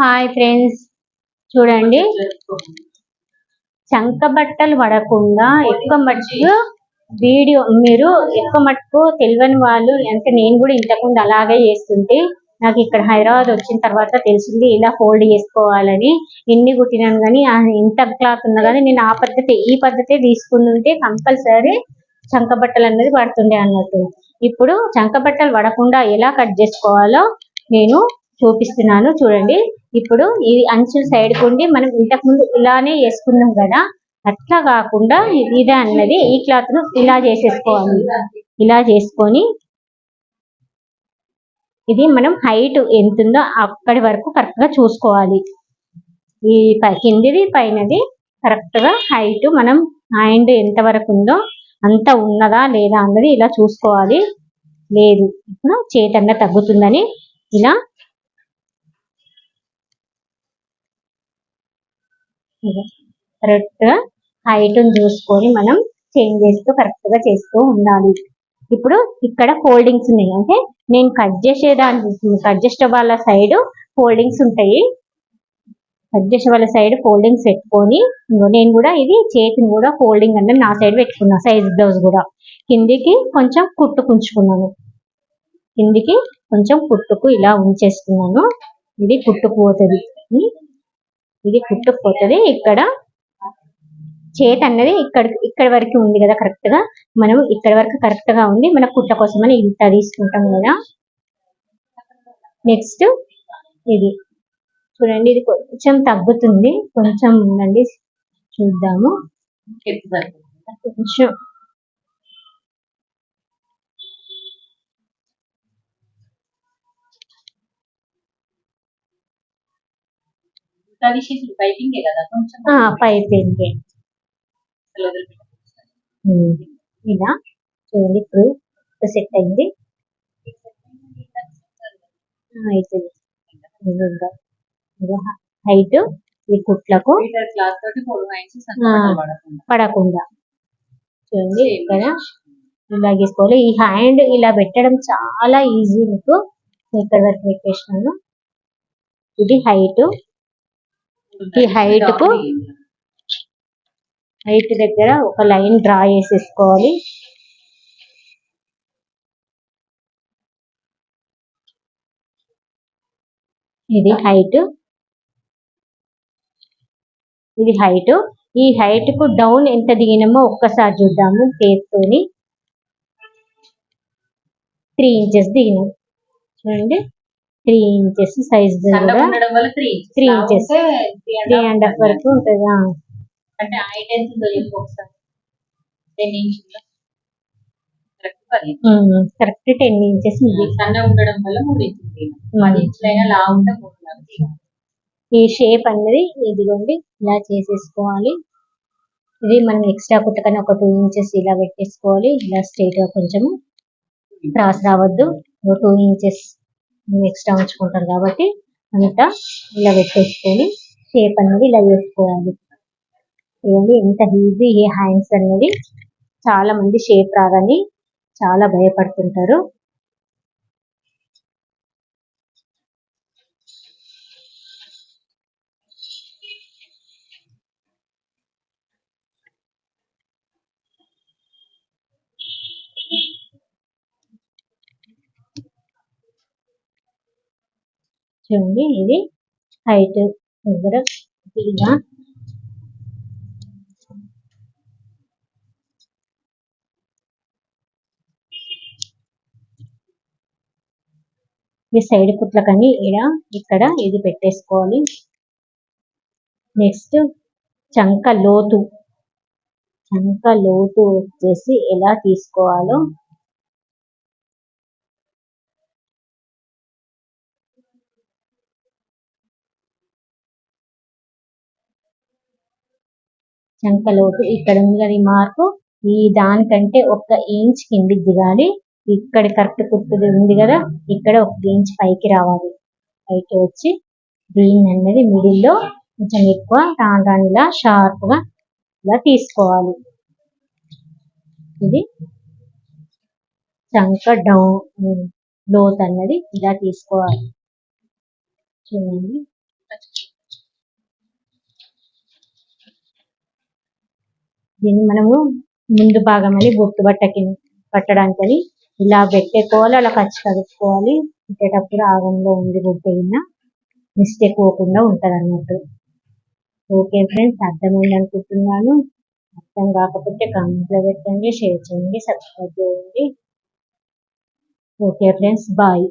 Hi friends చూడండి. చంక బట్టలు పడకుండా ఎక్కువ మట్టుకు వీడియో మీరు ఎక్కువ మట్టుకు తెలియని వాళ్ళు అంటే నేను కూడా ఇంతకుముందు అలాగే చేస్తుంటే నాకు ఇక్కడ హైదరాబాద్ వచ్చిన తర్వాత తెలిసింది ఇలా ఫోల్డ్ చేసుకోవాలని. ఎన్ని కుట్టినాను కానీ ఇంత ఎంత క్లాత్ ఉన్నా కానీ నేను ఆ పద్ధతి ఈ పద్ధతి తీసుకుని ఉంటే కంపల్సరీ చంక బట్టలు అనేది పడుతుండే అన్నట్టు. ఇప్పుడు చంక బట్టలు పడకుండా ఎలా కట్ చేసుకోవాలో నేను చూపిస్తున్నాను. చూడండి. ఇప్పుడు ఈ అంచుల సైడ్ కుండి మనం ఇంతకు ముందు ఇలానే వేసుకున్నాం కదా అట్లా కాకుండా ఇదే అన్నది ఈ క్లాత్ను ఇలా చేసేసుకోవాలి. ఇలా చేసుకొని ఇది మనం హైట్ ఎంత ఉందో అక్కడి వరకు కరెక్ట్గా చూసుకోవాలి. ఈ కిందిది పైనది కరెక్ట్గా హైట్ మనం హ్యాండ్ ఎంత వరకు ఉందో అంత ఉన్నదా లేదా అన్నది ఇలా చూసుకోవాలి. లేదు ఇప్పుడు చేతన్న తగ్గుతుందని ఇలా కరెక్ట్గా హైట్ చూసుకొని మనం చేంజ్ చేస్తూ కరెక్ట్గా చేస్తూ ఉండాలి. ఇప్పుడు ఇక్కడ ఫోల్డింగ్స్ ఉన్నాయి. అంటే నేను కట్ చేసేదాన్ని కట్ చేసే వాళ్ళ సైడ్ ఫోల్డింగ్స్ ఉంటాయి. కట్ చేసే వాళ్ళ సైడ్ ఫోల్డింగ్స్ పెట్టుకొని నేను కూడా ఇది చేతిని కూడా ఫోల్డింగ్ అంటే నా సైడ్ పెట్టుకున్నా సైజ్ బ్లౌజ్ కూడా. కిందికి కొంచెం కుట్టుకుంచుకున్నాను కిందికి కొంచెం కుట్టుకు ఇలా ఉంచేస్తున్నాను ఇది కుట్టుకుపోతుంది ఇది కుట్టుకుపోతుంది. ఇక్కడ చేతి అన్నది ఇక్కడ ఇక్కడ వరకు ఉంది కదా కరెక్ట్గా? మనం ఇక్కడ వరకు కరెక్ట్గా ఉంది. మన కుట్ట కోసమని ఇంత తీసుకుంటాం కదా. నెక్స్ట్ ఇది. చూడండి ఇది కొంచెం తగ్గుతుంది. కొంచెం ఉండండి చూద్దాము. కొంచెం పైపింగ్ కదా కొంచెం పైపింగ్. ఇలా చూడండి ఇప్పుడు సెట్ అయింది. హైట్ ఈ కుట్లకు పడకుండా. చూడండి ఇక్కడ ఇలా గీసుకోవాలి ఈ హ్యాండ్ ఇలా పెట్టడం చాలా ఈజీ మీకు. ఇక్కడ వరకు పెట్టేసినాను. ఇది హైట్ ఈ height కు హైట్ దగ్గర ఒక లైన్ డ్రా చేసేసుకోవాలి. ఇది హైట్ ఇది హైట్ ఈ హైట్కు డౌన్ ఎంత దిగినామో ఒక్కసారి చూద్దాము టేప్ తోని త్రీ ఇంచెస్ దిగినాం. చూడండి. Three inches size three inches. Three and half వరకు ఉంటుంది. అంటే హైట్ ఎంత ఉందో చెప్పు ఒకసారి. టెన్ ఇంచుల. కరెక్ట్ టెన్ ఇంచెస్ ఉండడం వల్ల మూడు ఇంచులైనా లా ఉంటే. ఈ షేప్ అన్నది ఇదిగోండి ఇలా చేసేసుకోవాలి. ఇది మనం ఎక్స్ట్రా కుట్టకని ఒక టూ ఇంచెస్ ఇలా పెట్టేసుకోవాలి. ఇలా స్ట్రైట్గా కొంచెం క్రాస్ రావద్దు. టూ ఇంచెస్ ఎక్స్ట్రా ఉంచుకుంటాం కాబట్టి అంతా ఇలా పెట్టేసుకొని షేప్ అనేది ఇలా వేసుకోవాలి ఇవన్నీ ఎంత ఈజీ ఏ హ్యాండ్స్ అనేది చాలా మంది షేప్ రాదని చాలా భయపడుతుంటారు. చూడండి. ఇది హైట్ దగ్గర ఇలా ఈ సైడ్ పుట్లకని ఇలా ఇక్కడ ఇది పెట్టేసుకోవాలి. నెక్స్ట్ చంక లోతు. చంక లోతు వచ్చేసి ఎలా తీసుకోవాలో చంకలోతు ఇక్కడ ఉంది కదా ఈ మార్కు ఈ దానికంటే ఒక ఇంచ్ కిందికి దిగాలి ఇక్కడ కరెక్ట్ కుర్తుది ఉంది కదా ఇక్కడ ఒక ఇంచ్ పైకి రావాలి. పైకి వచ్చి దీన్ని అనేది మిడిల్లో కొంచెం ఎక్కువ రాను రాను ఇలా షార్ప్ ఇలా తీసుకోవాలి. ఇది చంక డౌన్ లోత్ అన్నది ఇలా తీసుకోవాలి. చూడండి. దీన్ని మనము ముందు భాగం అని గుర్తు బట్టకి పట్టడానికి అని ఇలా పెట్టేకోవాలి అలా ఖర్చు కలుపుకోవాలి పెట్టేటప్పుడు ఆగంలో ఉంది బొట్టయిన మిస్టేక్ పోకుండా ఉంటుంది అన్నట్టు ఓకే ఫ్రెండ్స్ అర్థమైంది అనుకుంటున్నాను. అర్థం కాకపోతే కామెంట్లో పెట్టండి షేర్ చేయండి సబ్స్క్రైబ్ చేయండి. Okay friends bye.